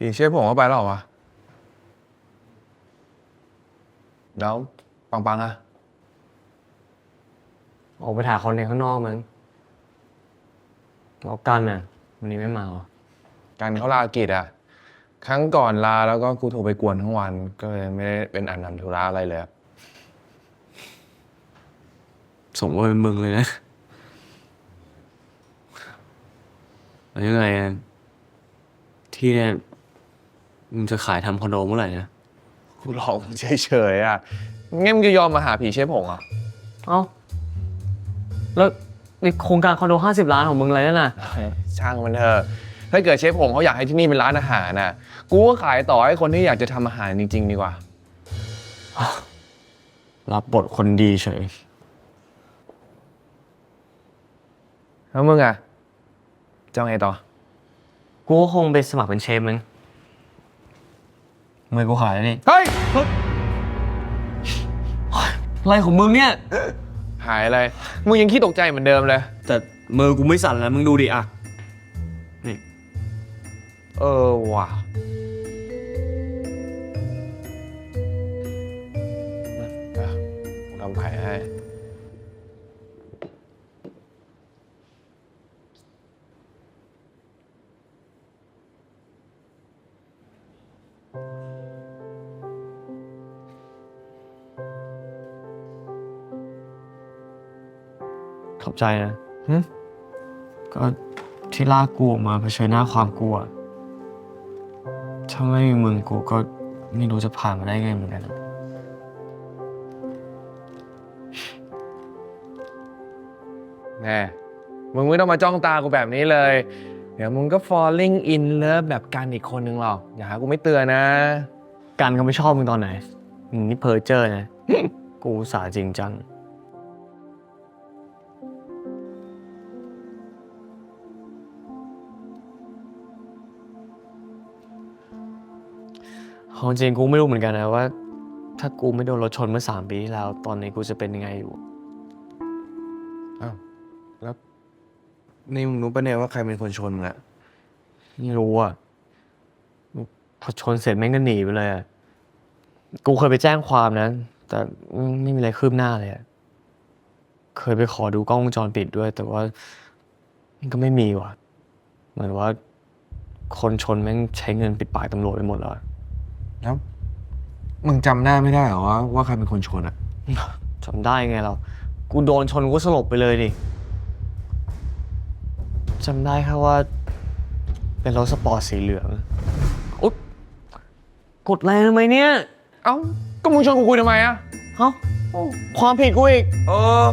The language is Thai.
พี่เชฟผมก็ไปแล้วเหรอวะ แล้วปังปังอะออกไปถ่ายคอนเทนต์ข้างนอกมั้งแล้วกันน่ะวันนี้ไม่มาเหรอการเขาลากิจอะครั้งก่อนลาแล้วก็กูโทรไปกวนทั้งวัน ก็เลยไม่ได้เป็นอันนันธุระอะไรเลยอะสมว่าเป็นมึงเลยนะแล้วยังไงอะที่เนี่ย มึงจะขายทำคอนโดเมื่อไหร่นะกูหลอกมึงเฉยๆอะงั้นมึงจะยอมมาหาผีเชฟผงเหรอเอ้าแล้วในโครงการคอนโดห้าสิบล้านของมึงอะไรนั่นน่ะ ช่างมันเถอะถ้าเกิดเชฟผงเขาอยากให้ที่นี่เป็นร้านอาหารน่ะกูก็ขายต่อให้คนที่อยากจะทำอาหารจริงๆดีกว่า รับบทคนดีเฉย แล้วมึงอะจะเอาไงต่อ กูก็คงไปสมัครเป็นเชฟมึง มือกูขายแล้วนี่เฮ้ยอะไรของมึงเนี่ย หายอะไร มึงยังขี้ตกใจเหมือนเดิมเลย แต่มือกูไม่สั่นแล้วมึงดูดิอะ นี่ เออว่ะอะกูทำแผลให้ อบใจนะหึก็ที่ลากกูออกมาเผชิญหน้าความกลัว ถ้าไม่มีมึงกูก็ไม่รู้จะผ่านมาได้ไงเหมือนกัน แน่มึงไม่ต้องมาจ้องตากูแบบนี้เลย เดี๋ยวมึงก็ falling in love แบบกันอีกคนนึงหรอก อย่าหากูไม่เตือนนะ กันเขาไม่ชอบมึงตอนไหน มึงนี่เพอเจอร์นะ กูอุตสาห์จริงจัง เอาจริงกูไม่รู้เหมือนกันนะว่า ถ้ากูไม่โดนรถชนเมื่อสามปีที่แล้ว ตอนนี้กูจะเป็นยังไงอยู่ อ้าวแล้วนี่มึงรู้ปะเนี่ยว่าใครเป็นคนชนมึงอะไม่รู้อะพอชนเสร็จแม่งก็หนีไปเลยอะกูเคยไปแจ้งความนะ แต่ไม่มีอะไรคืบหน้าเลยอะเคยไปขอดูกล้องวงจรปิดด้วย แต่ว่ามันก็ไม่มีว่ะ เหมือนว่า คนชนแม่งใช้เงินปิดปากตำรวจไปหมดแล้วอะ แล้ว มึงจำหน้าไม่ได้เหรอว่าว่าใครเป็นคนชนอะจำได้ไงเรา กูโดนชนกูก็สลบไปเลยดิจำได้แค่ว่า เป็นรถสปอร์ตสีเหลืองอุ๊ยกดแรงทำไมเนี่ย เอ้า ก็มึงชนกูคุยทำไมอะเอ้า ความผิดกูอีก เออ